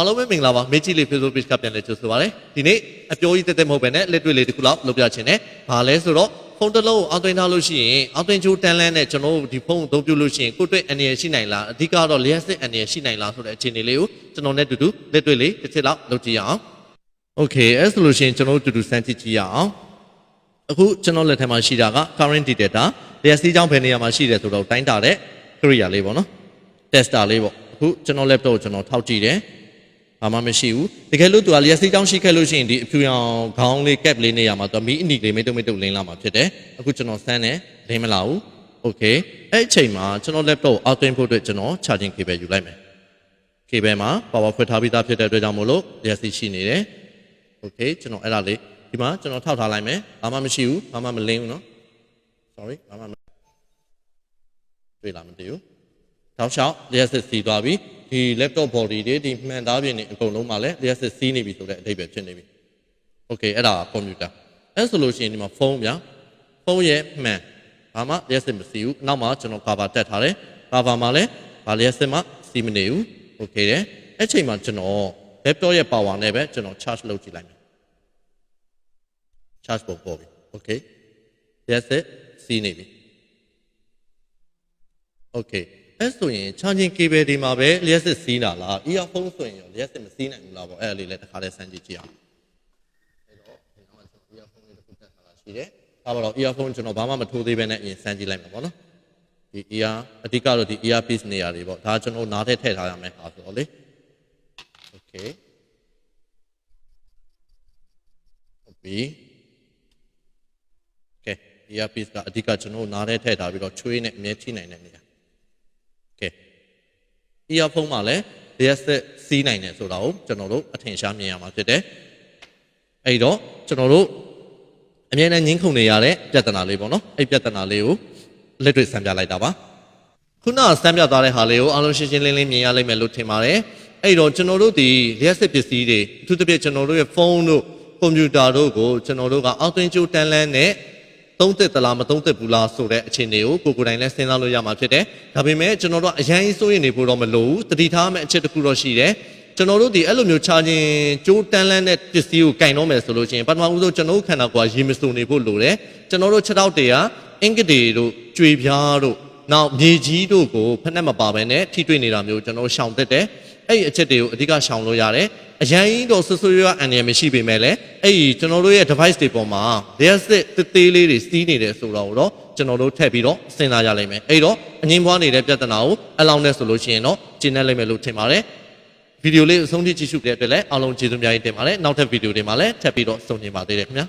အားလုံးပဲမင်္ဂလာပါမေကြီးလေး Facebook page ကပြန်လဲကြိုဆိုပါရစေဒီနေ့အပြောကြီးတက်တက်မဟုတ်ပဲနဲ့လက်တွေ့လေးတစ်ခုလောက်လုပ်ပြချင်တယ်ဘာလဲဆိုတော့ဖုန်းတစ်လုံးကိုအောက်သွင်းထားလို့ရှိရင်အောက်သွင်းချိုးတန်းလန်းနဲ့ကျွန်တော်တို့ဒီဖုန်းကိုအသုံးပြုလို့ရှိရင်ကိုယ့်အတွက်အန္တရာယ်ရှိနိုင်လားအဓိကတော့လျှက်စစ်အန္တရာယ်ရှိနိုင်လားဆိုတဲ့အခြေအနေလေးကိုကျွန်တော်နဲ့တူတူလက်တွေ့လေးတစ်ချက်လောက်လုပ်ကြည့်ရအောင် Okay အဲ့ဆိုလို့ရှိရင်ကျွန်တော်တို့တူတူစမ်းကြည့်ကြည့်ရအောင်အခုကျွန်တော်လက်ထက်မှာရှိတာက current detector လျှက်စီးကြောင်းဘယ်နေရာမှာရှိတယ်ဆိုတော့တိုင်းတာတဲ့ area လေးပေါ့နော် tester လေးပေါ့အခုကျွန်တော် laptop ကိုကျွန်တော်ထောက်ကြည့်တယ် ဘာမှမရှိဘူးတကယ်လို့သူကလျှက်စီးကြောင်းရှိခဲ့လို့ရှိရင်ဒီအဖြူရောင်ခေါင်းလေး cap လေးနေရာမှာသူကမီးအနီလေးမိတုံမိတုံလင်းလာမှာဖြစ်တယ်အခုကျွန်တော်စမ်းတယ်လင်းမလာဘူး Okay အဲ့အချိန်မှာကျွန်တော် laptop ကိုအောက်သွင်းဖို့အတွက်ကျွန်တော် charging cable ယူလိုက်မယ် cable မှာ power ဖွင့်ထားပြီးသားဖြစ်တဲ့အတွက်ကြောင့်မို့လို့လျှက်စီးရှိနေတယ် Okay ကျွန်တော်အဲ့ဒါလေးဒီမှာကျွန်တော်ထောက်ထားလိုက်မယ်ဘာမှမရှိဘူးဘာမှမလင်းဘူးเนาะ sorry ဘာမှမတွေ့လားမသိဘူးတောက်လျှောက်လျှက်စစ်စီးသွားပြီ ဒီ laptop body တွေဒီမှန်သားပြင်တွေအကုန်လုံးမှာလည်းလျှက်စစ်စီးနေပြီဆိုတဲ့အဓိပ္ပာယ်ဖြစ်နေပြီ Okay အဲ့ဒါကကွန်ပျူတာအဲ့ဆိုလို့ရှိရင်ဒီမှာဖုန်းဗျာဖုန်းရဲ့မှန်ဘာမှလျှက်စစ်မစီးဘူးနောက်မှာကျွန်တော် cover တက်ထားတယ် cover မှာလည်းဘာလျှက်စစ်မှစီးမနေဘူး Okay တယ်အဲ့ချိန်မှာကျွန်တော် laptop ရဲ့ power နဲ့ပဲကျွန်တော် charge လုပ်ကြည့်လိုက်မယ် charge ပုံပေါ်ပြီ okay yes it စီးနေပြီ okay အဲ့ဆိုရင် charging cable ဒီမှာပဲလျှက်စစ်စီးတာလား earphone ဆိုရင်ရောလျှက်စစ်မစီးနိုင်ဘူးလားပေါ့အဲ့ဒါလေးလည်းတစ်ခါတည်းစမ်းကြည့်ကြည့်အောင်အဲ့တော့ဒီမှာကျွန်တော် earphone လေးတစ်ခုတက်ထားတာရှိတယ်ဒါပါတော့ earphone ကျွန်တော်ဘာမှမထိုးသေးဘဲနဲ့အရင်စမ်းကြည့်လိုက်မှာပေါ့နော်ဒီ ear အဓိကတော့ဒီ earpiece နေရာတွေပေါ့ဒါကျွန်တော်နားထဲထည့်ထားရမယ်ဟာဆိုတော့လေ okay ဟုတ်ပြီကဲ earpiece ကအဓိကကျွန်တော်တို့နားထဲထည့်ထားပြီးတော့ချွေးနဲ့အမြဲထိနိုင်တဲ့နေရာကဲ earphone မှာလည်း headset စီးနိုင်တယ်ဆိုတာကိုကျွန်တော်တို့အထင်ရှားမြင်ရမှာဖြစ်တယ်အဲ့တော့ကျွန်တော်တို့အမြဲတမ်းငင်းခုန်နေရတဲ့ပြဿနာလေးပေါ့နော်အဲ့ပြဿနာလေးကိုလက်တွေ့ဆန်းပြလိုက်တာပါခုနကဆန်းပြသွားတဲ့ဟာလေးကိုအားလုံးရှင်းရှင်းလင်းလင်းမြင်ရလိမ့်မယ်လို့ထင်ပါတယ်အဲ့တော့ကျွန်တော်တို့ဒီ headset ပစ္စည်းတွေအထူးသဖြင့်ကျွန်တော်တို့ရဲ့ဖုန်းတို့ကွန်ပျူတာတို့ကိုကျွန်တော်တို့ကအောက်သွင်းကြိုးတန်းလန်းနဲ့ သုံးသက်သလားမသုံးသက်ဘူးလားဆိုတဲ့အခြေအနေကိုကိုကိုယ်တိုင်လည်းစဉ်းစားလို့ရမှာဖြစ်တယ်။ဒါပေမဲ့ကျွန်တော်တို့အရင်စိုးရင်နေဖို့တော့မလိုဘူး။တတိထားမဲ့အချက်တစ်ခုတော့ရှိတယ်။ကျွန်တော်တို့ဒီအဲ့လိုမျိုးချာခြင်းကြိုးတန်းလန်းတဲ့ပစ္စည်းကိုကင်တော့မယ်ဆိုလို့ရှိရင်ပထမဦးဆုံးကျွန်တော်တို့ခန္ဓာကိုယ်ကရေမစုံနေဖို့လိုတယ်။ကျွန်တော်တို့ခြေထောက်တွေကအင်္ဂတေတို့ကြွေပြားတို့နောက်မြေကြီးတို့ကိုဖက်နဲ့မပါဘဲနဲ့ထိတွေ့နေတာမျိုးကျွန်တော်တို့ရှောင်တတ်တယ်။ အဲ့ဒီအချက်တွေကိုအဓိကရှောင်လို့ရတယ်။အရင်တော့ဆွဆွရွားအန်ရမရှိပေမဲ့လည်းအဲ့ဒီကျွန်တော်တို့ရဲ့ device တွေပေါ်မှာ realistic သေးသေးလေးတွေစီးနေတယ်ဆိုတော့တော့ကျွန်တော်တို့ထည့်ပြီးတော့စဉ်းစားရလိမ့်မယ်အဲ့တော့အငင်းပွားနေတဲ့ပြဿနာကိုအလောင်းနဲ့ဆိုလို့ရှိရင်တော့ကျင်းနေလိမ့်မယ်လို့ထင်ပါတယ်ဗီဒီယိုလေးအဆုံးထိကြည့်ရှုတဲ့အတွက်လည်းအားလုံးကျေးဇူးများကြီးတင်ပါတယ်နောက်ထပ်ဗီဒီယိုတွေမှာလည်းထပ်ပြီးတော့စုံညင်ပါသေးတယ်ခင်ဗျာ